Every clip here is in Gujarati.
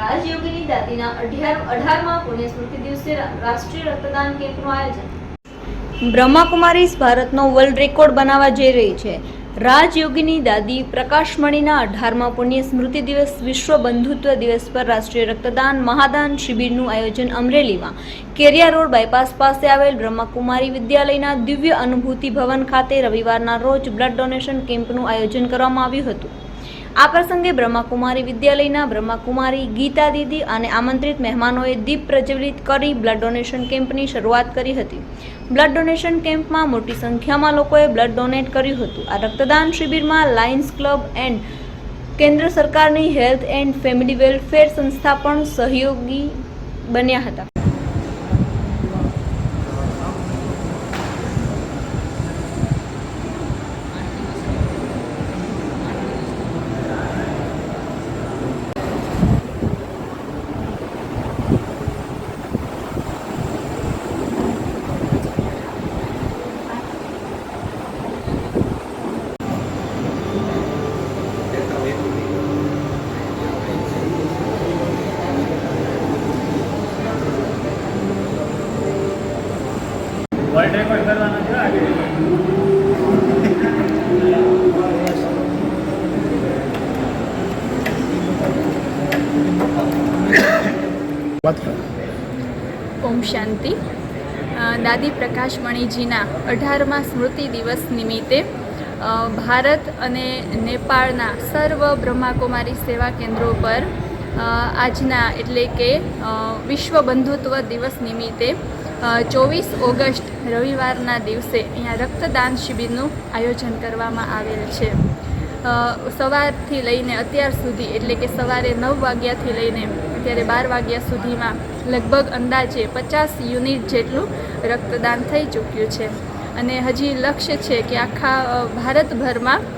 રાજયોગીની દાદીના અઢાર અઢારમાં પુણ્ય સ્મૃતિ દિવસે રાષ્ટ્રીય રક્તદાન કેમ્પનું આયોજન. બ્રહ્માકુમારીઝ ભારતનો વર્લ્ડ રેકોર્ડ બનાવવા જઈ રહી છે. રાજયોગીની દાદી પ્રકાશમણીના અઢારમાં પુણ્ય સ્મૃતિ દિવસ વિશ્વ બંધુત્વ દિવસ પર રાષ્ટ્રીય રક્તદાન મહાદાન શિબિરનું આયોજન અમરેલીમાં. કેરિયા રોડ બાયપાસ પાસે આવેલ બ્રહ્માકુમારી વિદ્યાલયના દિવ્ય અનુભૂતિ ભવન ખાતે રવિવારના રોજ બ્લડ ડોનેશન કેમ્પનું આયોજન કરવામાં આવ્યું હતું. આ પ્રસંગે બ્રહ્માકુમારી વિદ્યાલયના બ્રહ્માકુમારી ગીતા દીદી અને આમંત્રિત મહેમાનોએ દીપ પ્રજ્વલિત કરી બ્લડ ડોનેશન કેમ્પની શરૂઆત કરી હતી. બ્લડ ડોનેશન કેમ્પમાં મોટી સંખ્યામાં લોકોએ બ્લડ ડોનેટ કર્યું હતું. આ રક્તદાન શિબિરમાં લાયન્સ ક્લબ એન્ડ કેન્દ્ર સરકારની હેલ્થ એન્ડ ફેમિલી વેલફેર સંસ્થા પણ સહયોગી બન્યા હતા. વર્લ્ડ રેકોર્ડ કરવાનો છે? ઓમ શાંતિ. દાદી દાદી પ્રકાશમણીજીના અઢારમા સ્મૃતિ દિવસ નિમિત્તે ભારત અને નેપાળના સર્વ બ્રહ્માકુમારી સેવા કેન્દ્રો પર આજના એટલે કે વિશ્વ બંધુત્વ દિવસ નિમિત્તે ચોવીસ ઓગસ્ટ રવિવારના દિવસે અહીંયા રક્તદાન શિબિરનું આયોજન કરવામાં આવેલ છે. સવારથી લઈને અત્યાર સુધી, એટલે કે સવારે નવ વાગ્યાથી લઈને અત્યારે બાર વાગ્યા સુધીમાં લગભગ અંદાજે પચાસ યુનિટ જેટલું રક્તદાન થઈ ચૂક્યું છે. અને હજી લક્ષ્ય છે કે આખા ભારતભરમાં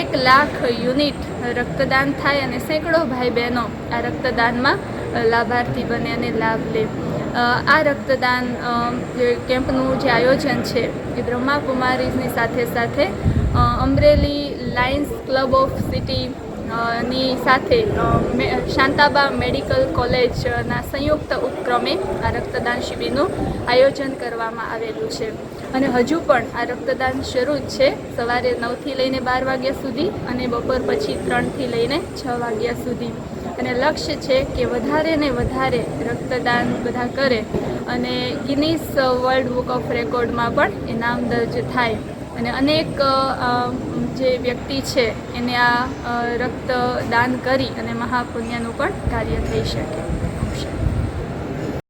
એક લાખ યુનિટ રક્તદાન થાય અને સેંકડો ભાઈ બહેનો આ રક્તદાનમાં લાભાર્થી બને અને લાભ લે. આ રક્તદાન કેમ્પનું જે આયોજન છે એ બ્રહ્માકુમારીઝની સાથે સાથે Amreli Lions Club of City ની સાથે શાંતાબા મેડિકલ કોલેજના સંયુક્ત ઉપક્રમે આ રક્તદાન શિબિરનું આયોજન કરવામાં આવેલું છે. અને હજુ પણ આ રક્તદાન શરૂ જ છે. સવારે નવથી લઈને બાર વાગ્યા સુધી અને બપોર પછી ત્રણથી લઈને છ વાગ્યા સુધી. અને લક્ષ્ય છે કે વધારે ને વધારે રક્તદાન બધા કરે. અને ગિનીસ વર્લ્ડ બુક ઓફ રેકોર્ડમાં પણ એ નામ દર્જ થાય. અને અનેક જે વ્યક્તિ છે એને આ રક્તદાન કરી અને મહાપુણ્યનું પણ કાર્ય થઈ શકે.